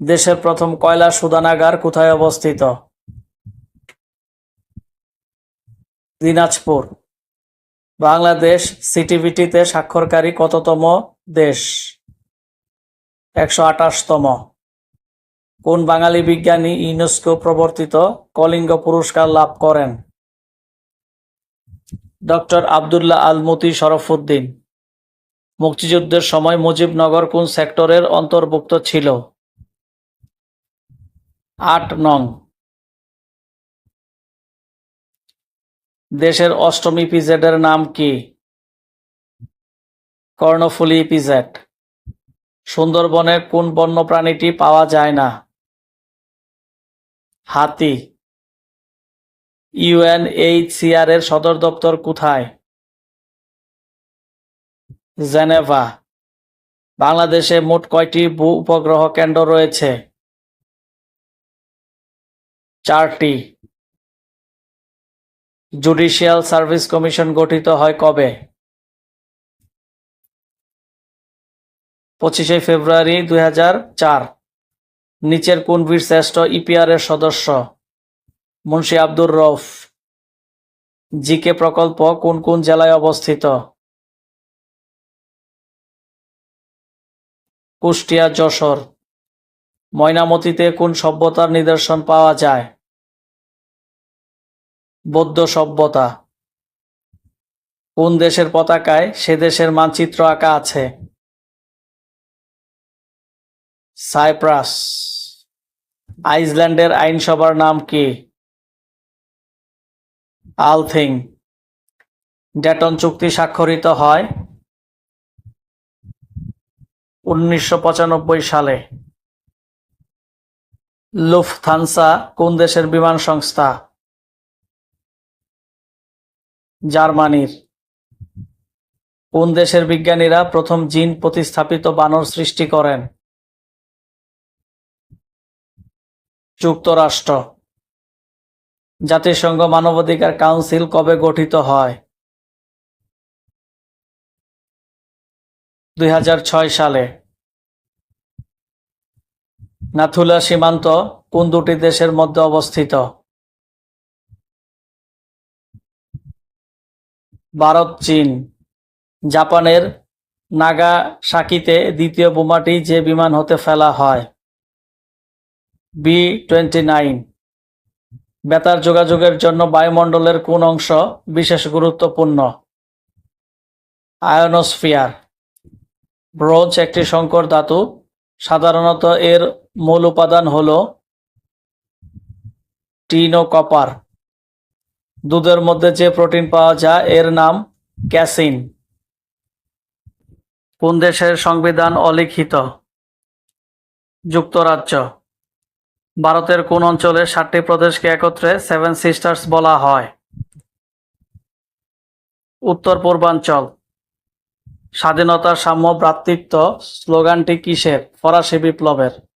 দেশের প্রথম কয়লা শোধনাগার কোথায় অবস্থিত? দিনাজপুর। বাংলাদেশ সিটিভিটিতে স্বাক্ষরকারী কততম দেশ? একশো আঠাশতম। কোন বাঙালি বিজ্ঞানী ইউনেস্কো প্রবর্তিত কলিঙ্গ পুরস্কার লাভ করেন? ডক্টর আবদুল্লাহ আল মতি শরফুদ্দিন। মুক্তিযুদ্ধের সময় মুজিবনগর কোন সেক্টরের অন্তর্ভুক্ত ছিল? আট নং। দেশের অষ্টম ইপিজেডের নাম কি? কর্ণফুলী ইপিজেড সুন্দরবনে কোন বন্যপ্রাণীটি পাওয়া যায় না? হাতি। ইউএনএইচসিআর এর সদর দপ্তর কোথায়? জেনেভা। বাংলাদেশে মোট কয়টি ভূ উপগ্রহ কেন্দ্র রয়েছে? চারটি জুডিশিয়াল সার্ভিস কমিশন গঠিত হয় কবে? পঁচিশে ফেব্রুয়ারি দুই চার। নিচের কোন বীর শ্রেষ্ঠ ইপিআর এর সদস্য? মুন্সি আব্দুর রউফ। জিকে প্রকল্প কোন কোন জেলায় অবস্থিত? কুষ্টিয়া, যশোর। ময়নামতিতে কোন সভ্যতার নিদর্শন পাওয়া যায়? বৌদ্ধ সভ্যতা। কোন দেশের পতাকায় সে দেশের মানচিত্র আঁকা আছে? সাইপ্রাস। আইসল্যান্ডের আইনসভার নাম কি? আলথিং। ডেটন চুক্তি স্বাক্ষরিত হয় উনিশশো পঁচানব্বই সালে। লুফথানসা কোন দেশের বিমান সংস্থা? জার্মানির। কোন দেশের বিজ্ঞানীরা প্রথম জিন প্রতিস্থাপিত বানর সৃষ্টি করেন? যুক্তরাষ্ট্র। জাতিসংঘ মানবাধিকার কাউন্সিল কবে গঠিত হয়? দুই হাজার ছয় সালে। নাথুলা সীমান্ত কোন দুটি দেশের মধ্যে অবস্থিত? ভারত, চীন। জাপানের নাগাসাকিতে দ্বিতীয় বোমাটি যে বিমান হতে ফেলা হয় বি টোয়েন্টি নাইন বেতার যোগাযোগের জন্য বায়ুমণ্ডলের কোন অংশ বিশেষ গুরুত্বপূর্ণ? আয়নোস্ফিয়ার। ব্রোঞ্জ একটি সংকর ধাতু। সাধারণত এর মূল উপাদান হল টিন কপার দুধের মধ্যে যে প্রোটিন পাওয়া যায়, এর নাম ক্যাসিন। কোন দেশের সংবিধান অলিখিত? যুক্তরাজ্য। ভারতের কোন অঞ্চলে সাতটি প্রদেশকে একত্রে সেভেন সিস্টার্স বলা হয়? উত্তর পূর্বাঞ্চল। স্বাধীনতার সাম্য ভ্রাতৃত্ব স্লোগানটি কিসের? ফরাসি বিপ্লবের।